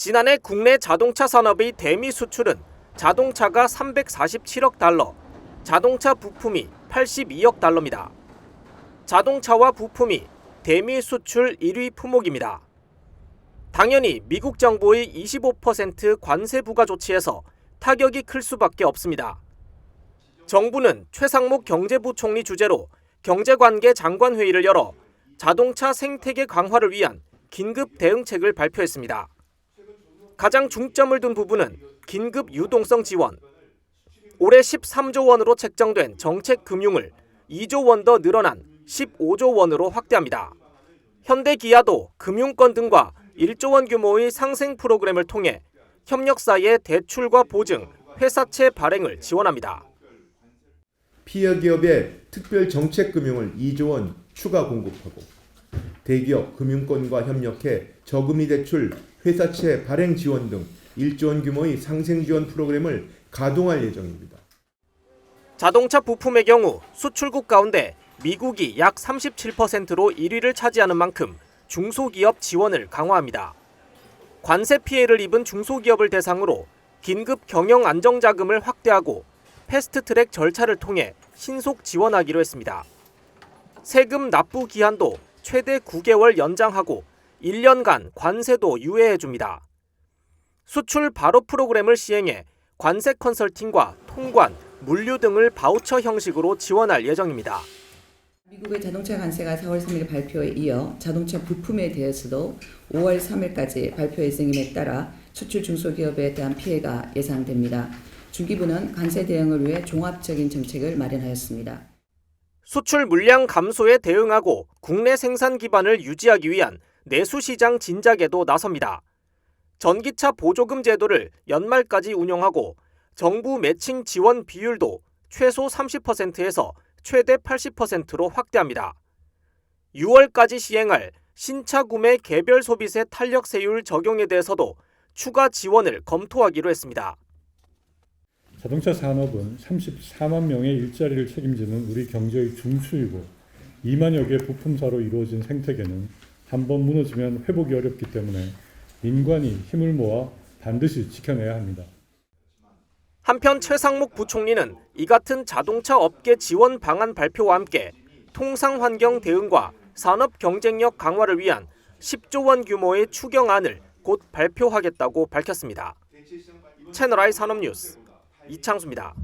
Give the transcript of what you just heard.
지난해 국내 자동차 산업의 대미 수출은 자동차가 347억 달러, 자동차 부품이 82억 달러입니다. 자동차와 부품이 대미 수출 1위 품목입니다. 당연히 미국 정부의 25% 관세 부과 조치에서 타격이 클 수밖에 없습니다. 정부는 최상목 경제부총리 주재로 경제관계 장관 회의를 열어 자동차 생태계 강화를 위한 긴급 대응책을 발표했습니다. 가장 중점을 둔 부분은 긴급 유동성 지원. 올해 13조 원으로 책정된 정책 금융을 2조 원 더 늘어난 15조 원으로 확대합니다. 현대 기아도 금융권 등과 1조 원 규모의 상생 프로그램을 통해 협력사의 대출과 보증, 회사채 발행을 지원합니다. 피해 기업에 특별 정책 금융을 2조 원 추가 공급하고 대기업 금융권과 협력해 저금리 대출, 회사채 발행 지원 등 1조 원 규모의 상생 지원 프로그램을 가동할 예정입니다. 자동차 부품의 경우 수출국 가운데 미국이 약 37%로 1위를 차지하는 만큼 중소기업 지원을 강화합니다. 관세 피해를 입은 중소기업을 대상으로 긴급 경영 안정 자금을 확대하고 패스트 트랙 절차를 통해 신속 지원하기로 했습니다. 세금 납부 기한도 최대 9개월 연장하고 1년간 관세도 유예해 줍니다. 수출 바로 프로그램을 시행해 관세 컨설팅과 통관, 물류 등을 바우처 형식으로 지원할 예정입니다. 미국의 자동차 관세가 4월 3일 발표에 이어 자동차 부품에 대해서도 5월 3일까지 발표 예정임에 따라 수출 중소기업에 대한 피해가 예상됩니다. 중기부는 관세 대응을 위해 종합적인 정책을 마련하였습니다. 수출 물량 감소에 대응하고 국내 생산 기반을 유지하기 위한 내수 시장 진작에도 나섭니다. 전기차 보조금 제도를 연말까지 운영하고 정부 매칭 지원 비율도 최소 30%에서 최대 80%로 확대합니다. 6월까지 시행할 신차 구매 개별 소비세 탄력 세율 적용에 대해서도 추가 지원을 검토하기로 했습니다. 자동차 산업은 34만 명의 일자리를 책임지는 우리 경제의 중수이고 2만여 개 부품사로 이루어진 생태계는 한번 무너지면 회복이 어렵기 때문에 민관이 힘을 모아 반드시 지켜내야 합니다. 한편 최상목 부총리는 이 같은 자동차 업계 지원 방안 발표와 함께 통상 환경 대응과 산업 경쟁력 강화를 위한 10조 원 규모의 추경안을 곧 발표하겠다고 밝혔습니다. 채널 I 산업뉴스 이창수입니다.